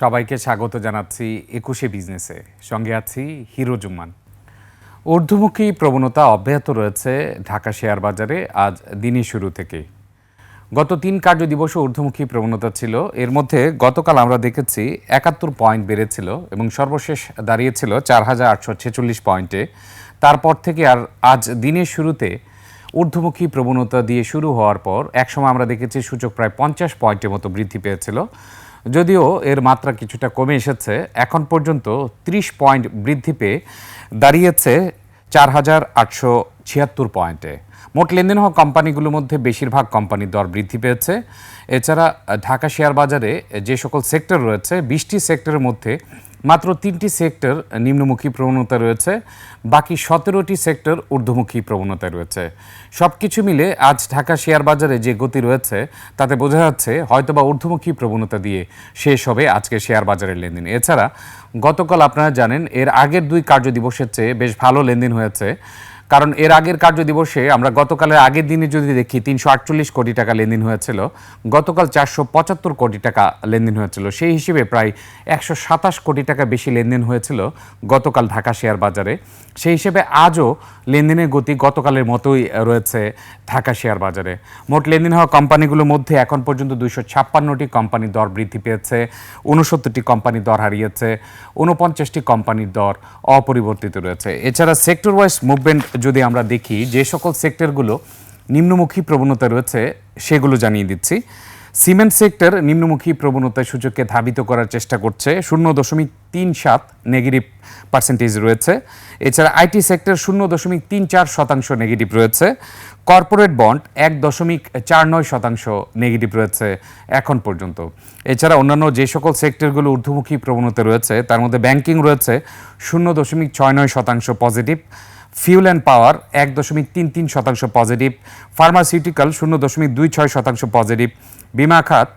সবাইকে স্বাগত জানাচ্ছি একুশে বিজনেসে। সঙ্গে আছি হিরো জুম্মান। ঊর্ধ্বমুখী প্রবণতা অব্যাহত রয়েছে ঢাকা শেয়ার বাজারে আজ দিনের শুরু থেকে। গত তিন কার্য দিবসে ঊর্ধ্বমুখী প্রবণতা ছিল। এর মধ্যে গতকাল আমরা দেখেছি একাত্তর পয়েন্ট বেড়েছিল এবং সর্বশেষ দাঁড়িয়েছিল চার হাজার আটশো ছেচল্লিশ পয়েন্টে। তারপর থেকে আর আজ দিনের শুরুতে ঊর্ধ্বমুখী প্রবণতা দিয়ে শুরু হওয়ার পর একসময় আমরা দেখেছি সূচক প্রায় পঞ্চাশ পয়েন্টের মতো বৃদ্ধি পেয়েছিল। যদিও এর মাত্রা কিছুটা কমে এসেছে, এখন পর্যন্ত ত্রিশ পয়েন্ট বৃদ্ধি পেয়ে দাঁড়িয়েছে চার হাজার আটশো ছিয়াত্তর পয়েন্টে। মোট লেনদেন হওয়া কোম্পানিগুলোর মধ্যে বেশিরভাগ কোম্পানির দর বৃদ্ধি পেয়েছে। এছাড়া ঢাকা শেয়ার বাজারে যে সকল সেক্টর রয়েছে, বিশটি সেক্টরের মধ্যে মাত্র তিনটি সেক্টর নিম্নমুখী প্রবণতা রয়েছে, বাকি সতেরোটি সেক্টর ঊর্ধ্বমুখী প্রবণতা রয়েছে। সব কিছু মিলে আজ ঢাকা শেয়ার বাজারে যে গতি রয়েছে, তাতে বোঝা যাচ্ছে হয়তোবা ঊর্ধ্বমুখী প্রবণতা দিয়ে শেষ হবে আজকে শেয়ার বাজারের লেনদেন। এছাড়া গতকাল আপনারা জানেন, এর আগের দুই কার্যদিবসের চেয়ে বেশ ভালো লেনদেন হয়েছে কারণ এর আগের কার্য দিবসে আমরা গতকালের আগের দিনে যদি দেখি, তিনশো আটচল্লিশ কোটি টাকা লেনদেন হয়েছিল, গতকাল চারশো পঁচাত্তর কোটি টাকা লেনদেন হয়েছিল। সেই হিসেবে প্রায় একশো সাতাশ কোটি টাকা বেশি লেনদেন হয়েছিল গতকাল ঢাকা শেয়ার বাজারে। সেই হিসেবে আজও লেনদেনের গতি গতকালের মতোই রয়েছে ঢাকা শেয়ার বাজারে। মোট লেনদেন হওয়া কোম্পানিগুলোর মধ্যে এখন পর্যন্ত দুইশো ছাপ্পান্নটি কোম্পানির দর বৃদ্ধি পেয়েছে উনসত্তরটি কোম্পানির দর হারিয়েছে উনপঞ্চাশটি কোম্পানির দর অপরিবর্তিত রয়েছে। এছাড়া সেক্টর ওয়াইজ মুভমেন্ট যদি আমরা দেখি, যে সকল সেক্টরগুলো নিম্নমুখী প্রবণতা রয়েছে, সেগুলো জানিয়ে দিচ্ছি। সিমেন্ট সেক্টর নিম্নমুখী প্রবণতায় সূচককে ধাবিত করার চেষ্টা করছে। শূন্য দশমিক তিন সাত নেগেটিভ পার্সেন্টেজ রয়েছে। এছাড়া আইটি সেক্টর শূন্য দশমিক তিন চার শতাংশ নেগেটিভ রয়েছে। কর্পোরেট বন্ড এক দশমিক চার নয় শতাংশ নেগেটিভ রয়েছে এখন পর্যন্ত। এছাড়া অন্যান্য যে সকল সেক্টরগুলো ঊর্ধ্বমুখী প্রবণতা রয়েছে, তার মধ্যে ব্যাংকিং রয়েছে, শূন্য দশমিক ছয় নয় শতাংশ পজিটিভ ফিউল অ্যান্ড পাওয়ার এক দশমিক তিন তিন শতাংশ পজিটিভ ফার্মাসিউটিক্যাল শূন্য দশমিক দুই ছয় শতাংশ পজিটিভ বিমা খাত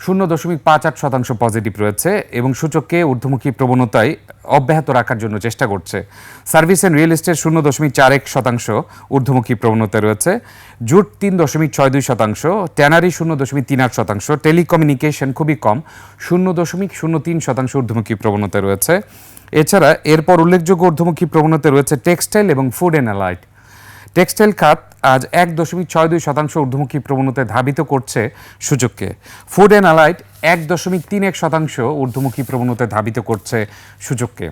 শূন্য দশমিক পাঁচ আট শতাংশ পজিটিভ রয়েছে এবং সূচককে ঊর্ধ্বমুখী প্রবণতায় অব্যাহত রাখার জন্য চেষ্টা করছে। সার্ভিস অ্যান্ড রিয়েল এস্টেট শূন্য দশমিক চার এক শতাংশ ঊর্ধ্বমুখী প্রবণতা রয়েছে। জুট তিন দশমিক ছয় দুই শতাংশ, ট্যানারি শূন্য দশমিক তিন আট শতাংশ, টেলিকমিউনিকেশন খুবই কম, শূন্য দশমিক শূন্য তিন শতাংশ ঊর্ধ্বমুখী প্রবণতা রয়েছে। এছাড়া এরপর উল্লেখযোগ্য ঊর্ধ্বমুখী প্রবণতা রয়েছে টেক্সটাইল এবং ফুড অ্যান্ড অ্যালাইট টেক্সটাইল খাত আজ এক দশমিক ছয় দুই শতাংশ ঊর্ধ্বমুখী প্রবণতায় ধাবিত করছে সূচককে ফুড অ্যান্ড অ্যালাইট এক দশমিক তিন এক শতাংশ ঊর্ধ্বমুখী প্রবণতায় ধাবিত করছে সূচককে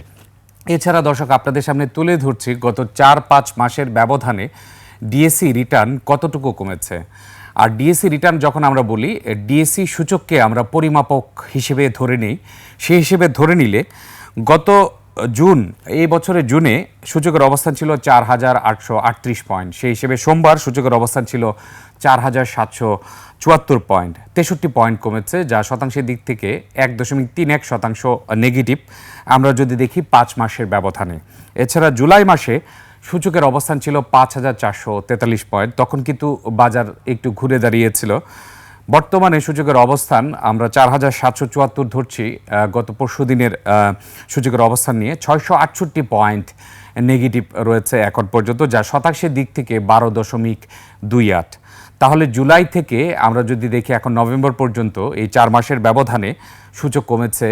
এছাড়া দর্শক, আপনাদের সামনে তুলে ধরছি, গত চার পাঁচ মাসের ব্যবধানে ডিএসসি রিটার্ন কতটুকু কমেছে? আর ডিএসসি রিটার্ন যখন আমরা বলি ডিএসসি সূচককে আমরা পরিমাপক হিসেবে ধরে নিই। সেই হিসেবে ধরে নিলে গত জুন, এই বছরের জুনে সূচকের অবস্থান ছিল চার হাজার আটশো আটত্রিশ পয়েন্ট। সেই হিসেবে সোমবার সূচকের অবস্থান ছিল চার হাজার সাতশো চুয়াত্তর পয়েন্ট। তেষট্টি পয়েন্ট কমেছে, যা শতাংশের দিক থেকে এক দশমিক তিন এক শতাংশ নেগেটিভ। আমরা যদি দেখি পাঁচ মাসের ব্যবধানে। এছাড়া জুলাই মাসে সূচকের অবস্থান ছিল পাঁচ হাজার চারশো তেতাল্লিশ পয়েন্ট। তখন কিন্তু বাজার একটু ঘুরে দাঁড়িয়েছিল। বর্তমানে সূচকের অবস্থান, আমরা চার হাজার সাতশো চুয়াত্তর ধরছি গত পরশু দিনের সূচকের অবস্থান নিয়ে ছয়শো আটষট্টি পয়েন্ট নেগেটিভ রয়েছে এখন পর্যন্ত, যা শতাংশের দিক থেকে বারো দশমিক দুই আট। তাহলে জুলাই থেকে আমরা যদি দেখি এখন নভেম্বর পর্যন্ত, এই চার মাসের ব্যবধানে সূচক কমেছে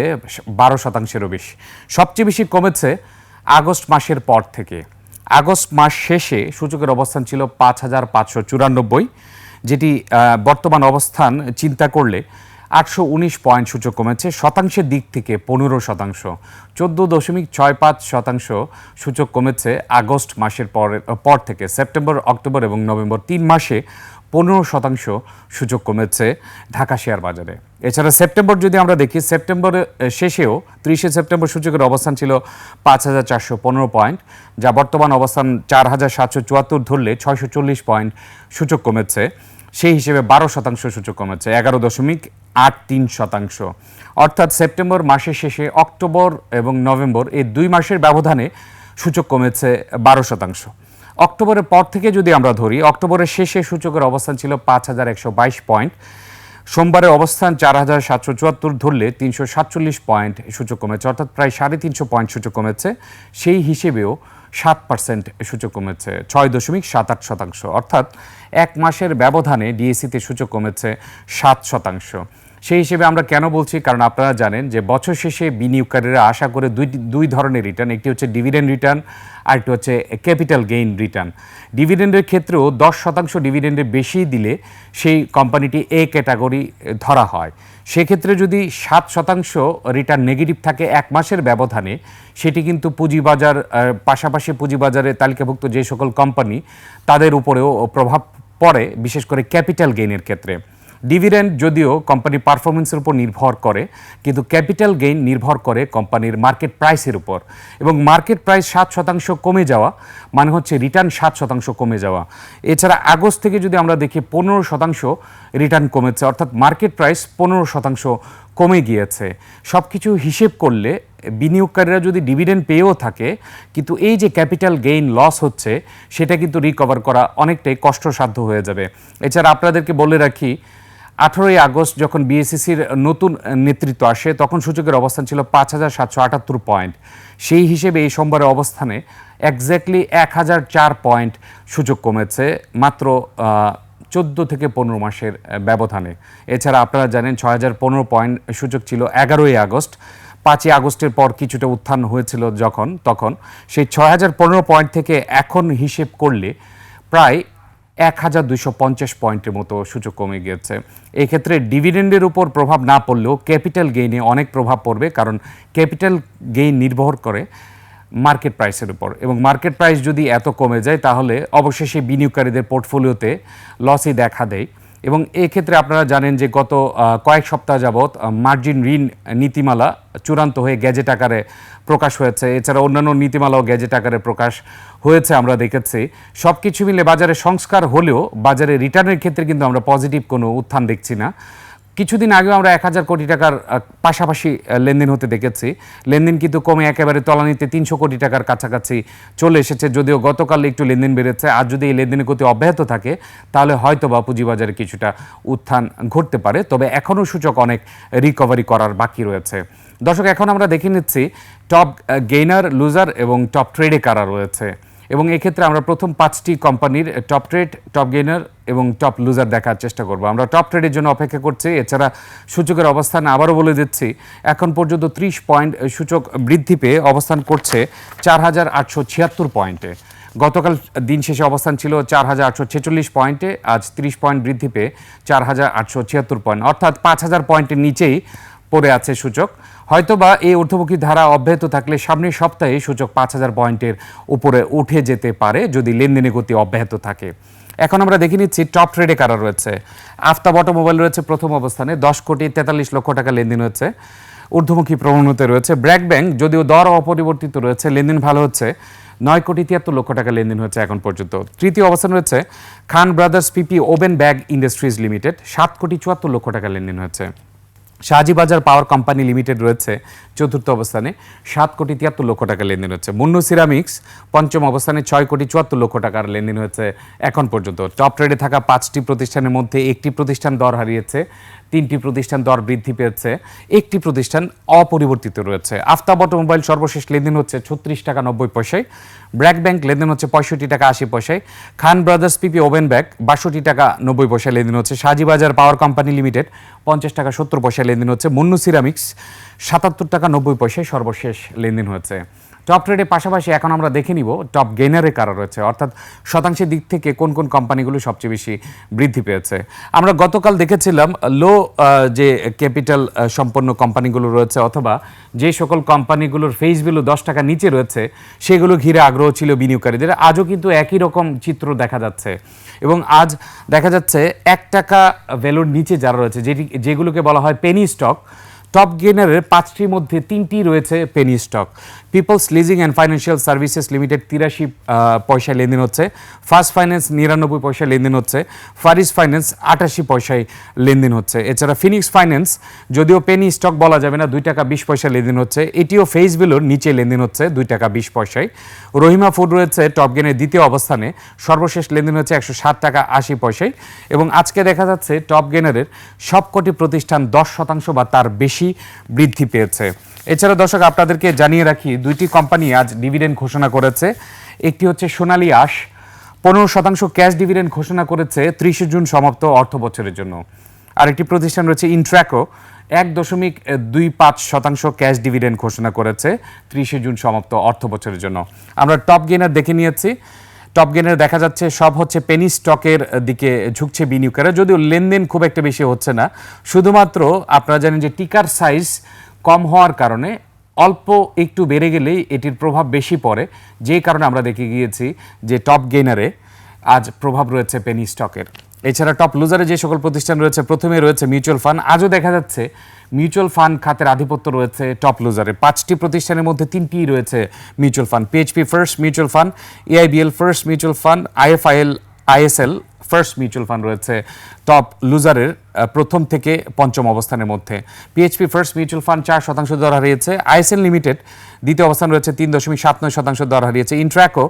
বারো শতাংশেরও বেশি। সবচেয়ে বেশি কমেছে আগস্ট মাসের পর থেকে। আগস্ট মাস শেষে সূচকের অবস্থান ছিল পাঁচ হাজার পাঁচশো চুরানব্বই। যেটি বর্তমান অবস্থান চিন্তা করলে আটশো উনিশ পয়েন্ট সূচক কমেছে। শতাংশের দিক থেকে পনেরো শতাংশ। চোদ্দ দশমিক ছয় পাঁচ শতাংশ সূচক কমেছে আগস্ট মাসের পর পর থেকে। সেপ্টেম্বর অক্টোবর এবং নভেম্বর তিন মাসে পনেরো শতাংশ সূচক কমেছে ঢাকা শেয়ার বাজারে। এছাড়া সেপ্টেম্বর যদি আমরা দেখি সেপ্টেম্বরের আহ, শেষেও ত্রিশে সেপ্টেম্বর সূচকের অবস্থান ছিল পাঁচ হাজার চারশো পনেরো পয়েন্ট যা বর্তমান অবস্থান চার হাজার সাতশো চুয়াত্তর ধরলে ছয়শো চল্লিশ পয়েন্ট সূচক কমেছে। সেই হিসেবে বারো শতাংশ সূচক কমেছে, এগারো দশমিক আট তিন শতাংশ। অর্থাৎ সেপ্টেম্বর মাসের শেষে অক্টোবর এবং নভেম্বর এই দুই মাসের ব্যবধানে সূচক কমেছে বারো শতাংশ। অক্টোবরের পর থেকে যদি আমরা ধরি, অক্টোবরের শেষে সূচকের অবস্থান ছিল পাঁচ হাজার একশো বাইশ পয়েন্ট। সোমবারের অবস্থান চার হাজার সাতশো চুয়াত্তর ধরলে তিনশো সাতচল্লিশ পয়েন্ট সূচক কমেছে, অর্থাৎ প্রায় সাড়ে তিনশো পয়েন্ট সূচক কমেছে। সেই হিসেবেও সাত পার্সেন্ট সূচক কমেছে, ছয় দশমিক সাত আট শতাংশ। অর্থাৎ এক মাসের ব্যবধানে ডিএসিতে সূচক কমেছে সাত শতাংশ। সেই হিসেবে আমরা কেন বলছি? কারণ আপনারা জানেন যে বছর শেষে বিনিয়োগকারীরা আশা করে দুই দুই ধরনের রিটার্ন, একটি হচ্ছে ডিভিডেন্ড রিটার্ন আরেকটি হচ্ছে ক্যাপিটাল গেইন রিটার্ন। ডিভিডেন্ডের ক্ষেত্রেও দশ শতাংশ ডিভিডেন্ডের বেশি দিলে সেই কোম্পানিটি এ ক্যাটাগরি ধরা হয়। সেক্ষেত্রে যদি সাত শতাংশ রিটার্ন নেগেটিভ থাকে এক মাসের ব্যবধানে, সেটি কিন্তু পুঁজিবাজার পাশাপাশি পুঁজিবাজারে তালিকাভুক্ত যে সকল কোম্পানি, তাদের উপরেও প্রভাব পড়ে, বিশেষ করে ক্যাপিটাল গেইনের ক্ষেত্রে। ডিভিডেন্ড যদিও কোম্পানির পারফরমেন্সের উপর নির্ভর করে, কিন্তু ক্যাপিটাল গেইন নির্ভর করে কোম্পানির মার্কেট প্রাইসের উপর। এবং মার্কেট প্রাইস সাত শতাংশ কমে যাওয়া মানে হচ্ছে রিটার্ন সাত শতাংশ কমে যাওয়া। এছাড়া আগস্ট থেকে যদি আমরা দেখি, পনেরো শতাংশ রিটার্ন কমেছে, অর্থাৎ মার্কেট প্রাইস পনেরো শতাংশ কমে গিয়েছে। সব কিছু হিসেব করলে বিনিয়োগকারীরা যদি ডিভিডেন্ড পেয়েও থাকে, কিন্তু এই যে ক্যাপিটাল গেইন লস হচ্ছে, সেটা কিন্তু রিকভার করা অনেকটাই কষ্টসাধ্য হয়ে যাবে। এছাড়া আপনাদেরকে বলে রাখি আঠেরোই আগস্ট যখন বিএসসিসির নতুন নেতৃত্ব আসে, তখন সূচকের অবস্থান ছিল পাঁচ হাজার সাতশো আটাত্তর পয়েন্ট। সেই হিসেবে এই সোমবারের অবস্থানে একজ্যাক্টলি এক হাজার চার পয়েন্ট সূচক কমেছে মাত্র চোদ্দ থেকে পনেরো মাসের ব্যবধানে। এছাড়া আপনারা জানেন ছয় হাজার পনেরো পয়েন্ট সূচক ছিল এগারোই আগস্ট। পাঁচই আগস্টের পর কিছুটা উত্থান হয়েছিল যখন, তখন। সেই ছয় হাজার পনেরো পয়েন্ট থেকে এখন হিসেব করলে প্রায় এক হাজার দুইশো পঞ্চাশ পয়েন্টের মতো সূচক কমে গিয়েছে। এক্ষেত্রে ক্ষেত্রে ডিভিডেন্ডের উপর প্রভাব না পড়লেও ক্যাপিটাল গেইনে অনেক প্রভাব পড়বে, কারণ ক্যাপিটাল গেইন নির্ভর করে মার্কেট প্রাইসের উপর। এবং মার্কেট প্রাইস যদি এত কমে যায়, তাহলে অবশেষে বিনিয়োগকারীদের পোর্টফোলিওতে লসই দেখা দেয়। এবং এক্ষেত্রে আপনারা জানেন যে গত কয়েক সপ্তাহ যাবৎ মার্জিন ঋণ নীতিমালা চূড়ান্ত হয়ে গ্যাজেট আকারে প্রকাশ হয়েছে। এছাড়া অন্যান্য নীতিমালাও গ্যাজেট আকারে প্রকাশ হয়েছে আমরা দেখেছি। সব কিছু মিলে বাজারে সংস্কার হলেও বাজারে রিটার্নের ক্ষেত্রে কিন্তু আমরা পজিটিভ কোনো উত্থান দেখছি না। কিছুদিন আগেও আমরা এক হাজার কোটি টাকার পাশাপাশি লেনদেন হতে দেখেছি। লেনদেন কিন্তু কমে একেবারে তলানিতে তিনশো কোটি টাকার কাছাকাছি চলে এসেছে। যদিও গতকাল একটু লেনদেন বেড়েছে, আর যদি এই লেনদেনের গতি অব্যাহত থাকে, তাহলে হয়তো বা পুঁজিবাজারে কিছুটা উত্থান ঘটতে পারে। তবে এখনও সূচক অনেক রিকভারি করার বাকি রয়েছে। দর্শক, এখন আমরা দেখে নিচ্ছি টপ গেইনার লুজার এবং টপ ট্রেডে কারা রয়েছে। এবং এক্ষেত্রে আমরা প্রথম পাঁচটি কোম্পানির টপ ট্রেড টপ গেইনার এবং টপ লুজার দেখার চেষ্টা করব। আমরা টপ ট্রেডের জন্য অপেক্ষা করছি। এছাড়া সূচকের অবস্থান আবারও বলে দিচ্ছি। এখন পর্যন্ত ত্রিশ পয়েন্ট সূচক বৃদ্ধি পেয়ে অবস্থান করছে চার হাজার আটশো ছিয়াত্তর পয়েন্টে। গতকাল দিন শেষে অবস্থান ছিল চার হাজার আটশো ছেচল্লিশ পয়েন্টে। আজ ত্রিশ পয়েন্ট বৃদ্ধি পেয়ে চার হাজার আটশো ছিয়াত্তর পয়েন্ট। অর্থাৎ পাঁচ হাজার পয়েন্টের নিচেই পড়ে আছে সূচক হয়তোবা এই ঊর্ধ্বমুখী ধারা অব্যাহত থাকলে সামনের সপ্তাহে সূচক পাঁচ হাজার পয়েন্টের উপরে উঠে যেতে পারে যদি লেনদেনের গতি অব্যাহত থাকে। এখন আমরা দেখে নিচ্ছি টপ ট্রেডে কারা রয়েছে। আফতাব অটোমোবাইল রয়েছে প্রথম অবস্থানে, দশ কোটি তেতাল্লিশ লক্ষ টাকা লেনদেন হচ্ছে। ঊর্ধ্বমুখী প্রবণতা রয়েছে। ব্র্যাক ব্যাংক যদিও দর অপরিবর্তিত রয়েছে, লেনদেন ভালো হচ্ছে। নয় কোটি তিয়াত্তর লক্ষ টাকা লেনদেন হচ্ছে এখন পর্যন্ত। তৃতীয় অবস্থান রয়েছে, Khan brothers PP woven bag industries limited, সাত কোটি চুয়াত্তর লক্ষ টাকা লেনদেন হচ্ছে। শাহজিবাজার পাওয়ার কোম্পানি লিমিটেড রয়েছে চতুর্থ অবস্থানে সাত কোটি তিয়াত্তর লক্ষ টাকা লেনদেন হচ্ছে। মুন্নু সিরামিক্স পঞ্চম অবস্থানে ছয় কোটি চুয়াত্তর লক্ষ টাকার লেনদেন হয়েছে এখন পর্যন্ত। টপ ট্রেডে থাকা পাঁচটি প্রতিষ্ঠানের মধ্যে একটি প্রতিষ্ঠান দর হারিয়েছে তিনটি প্রতিষ্ঠান দর বৃদ্ধি পেয়েছে, একটি প্রতিষ্ঠান অপরিবর্তিত রয়েছে। আফতাব অটোমোবাইল সর্বশেষ লেনদেন হচ্ছে ছত্রিশ টাকা নব্বই পয়সায়, ব্র্যাক ব্যাংক লেনদেন হচ্ছে পঁয়ষট্টি টাকা আশি পয়সায়, Khan brothers PP woven bag বাষট্টি টাকা নব্বই পয়সায় লেনদেন হচ্ছে শাহজিবাজার পাওয়ার কোম্পানি লিমিটেড পঞ্চাশ টাকা সত্তর পয়সায় লেনদেন হচ্ছে, মুন্নু সিরামিক্স সাতাত্তর টাকা নব্বই পয়সায় সর্বশেষ লেনদেন হয়েছে। টপ ট্রেডের পাশাপাশি এখন আমরা দেখে নিব টপ গেইনারে কারা রয়েছে। অর্থাৎ শতাংশের দিক থেকে কোন কোন কোম্পানিগুলো সবচেয়ে বেশি বৃদ্ধি পেয়েছে। আমরা গতকাল দেখেছিলাম লো যে ক্যাপিটাল সম্পন্ন কোম্পানিগুলো রয়েছে অথবা যে সকল কোম্পানিগুলোর ফেস ভ্যালু দশ টাকা নিচে রয়েছে, সেগুলো ঘিরে আগ্রহ ছিল বিনিয়োগকারীদের। আজও কিন্তু একই রকম চিত্র দেখা যাচ্ছে এবং আজ দেখা যাচ্ছে এক টাকা ভ্যালুর নিচে যারা রয়েছে, যেটি, যেগুলোকে বলা হয় পেনি স্টক টপ গেনারের পাঁচটির মধ্যে তিনটি রয়েছে penny stock peoples leasing and financial services limited তিরাশি পয়সায় লেনদেন হচ্ছে। ফার্স্ট ফাইন্যান্স নিরানব্বই পয়সায় লেনদেন হচ্ছে। ফারিস ফাইন্যান্স আটাশি পয়সায় লেনদেন হচ্ছে। এছাড়া ফিনিক্স ফাইন্যান্স যদিও পেনি স্টক বলা যাবে না, দুই টাকা বিশ পয়সা লেনদেন হচ্ছে। এটিও ফেস নিচে লেনদেন হচ্ছে, দুই টাকা বিশ পয়সায়। রহিমা ফুড রয়েছে টপ গেনের দ্বিতীয় অবস্থানে। সর্বশেষ লেনদেন হচ্ছে একশো ষাট টাকা আশি পয়সায়। এবং আজকে দেখা যাচ্ছে টপ গেনারের সবকটি প্রতিষ্ঠান দশ শতাংশ বা তার বেশি বৃদ্ধি পেয়েছে। এছাড়া দর্শক, আপনাদেরকে জানিয়ে রাখি, দুইটি কোম্পানি আজ ডিভিডেন্ড ঘোষণা করেছে। একটি হচ্ছে সোনালী আশ, পনেরো শতাংশ ক্যাশ ডিভিডেন্ড ঘোষণা করেছে ত্রিশে জুন সমাপ্ত অর্থ বছরের জন্য। আরেকটি প্রতিষ্ঠান রয়েছে ইন্ট্রাকো, এক দশমিক দুই পাঁচ শতাংশ ক্যাশ ডিভিডেন্ড ঘোষণা করেছে ত্রিশে জুন সমাপ্ত অর্থ বছরের জন্য। আমরা টপ গেনার দেখে নিয়েছি। টপ গেনের দেখা যাচ্ছে সব হচ্ছে পেনি স্টকের দিকে ঝুঁকছে বিনিয়োগকারীরা, যদিও লেনদেন খুব একটা বেশি হচ্ছে না। শুধুমাত্র আপনারা জানেন যে টিকার সাইজ কম হওয়ার কারণে অল্প একটু বেড়ে গেলেই এটির প্রভাব বেশি পড়ে। যে কারণে আমরা দেখে গিয়েছি যে টপ গেইনারে আজ প্রভাব রয়েছে পেনি স্টকের এছাড়া টপ লুজারে যে সকল প্রতিষ্ঠান রয়েছে, প্রথমে রয়েছে মিউচুয়াল ফান্ড আজও দেখা যাচ্ছে মিউচুয়াল ফান্ড খাতের আধিপত্য রয়েছে টপ লুজারে। পাঁচটি প্রতিষ্ঠানের মধ্যে তিনটি রয়েছে mutual fund PHP first mutual fund AIBL first mutual fund IFIL ISL first mutual fund রয়েছে, টপ লুজারের প্রথম থেকে পঞ্চম অবস্থানের মধ্যে। পিএইচপি ফার্স্ট মিউচুয়াল ফান্ড চার শতাংশ দর হারিয়েছে। আইএসএল লিমিটেড দ্বিতীয় অবস্থান রয়েছে, তিন দশমিক সাত নয় শতাংশ দর হারিয়েছে। ইন্ট্রাকো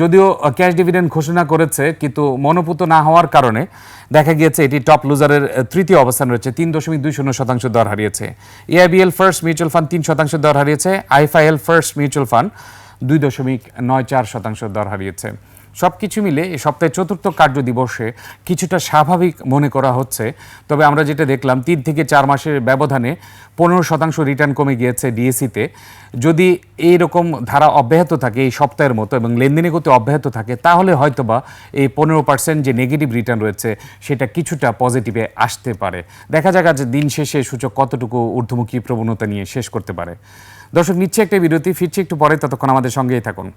যদিও ক্যাশ ডিভিডেন্ড ঘোষণা করেছে, কিন্তু মনোপুত না হওয়ার কারণে দেখা গিয়েছে এটি টপ লুজারের তৃতীয় অবস্থান রয়েছে, তিন দশমিক দুই শূন্য শতাংশ দর হারিয়েছে। এআইবিএল ফার্স্ট মিউচুয়াল ফান্ড তিন শতাংশ দর হারিয়েছে। আইএফআইএল ফার্স্ট মিউচুয়াল ফান্ড দুই দশমিক নয় চার শতাংশ দর হারিয়েছে। সব কিছু মিলে এই সপ্তাহের চতুর্থ কার্য দিবসে কিছুটা স্বাভাবিক মনে করা হচ্ছে। তবে আমরা যেটা দেখলাম, তিন থেকে চার মাসের ব্যবধানে পনেরো শতাংশ রিটার্ন কমে গিয়েছে ডিএসিতে যদি এই রকম ধারা অব্যাহত থাকে এই সপ্তাহের মতো এবং লেনদেনের গতি অব্যাহত থাকে, তাহলে হয়তোবা এই পনেরো পার্সেন্ট যে নেগেটিভ রিটার্ন রয়েছে, সেটা কিছুটা পজিটিভে আসতে পারে। দেখা যাক আজ দিন শেষে সূচক কতটুকু ঊর্ধ্বমুখী প্রবণতা নিয়ে শেষ করতে পারে। দর্শক, নিচ্ছে একটা বিরতি, ফিরছে একটু পরে, ততক্ষণ আমাদের সঙ্গেই থাকুন।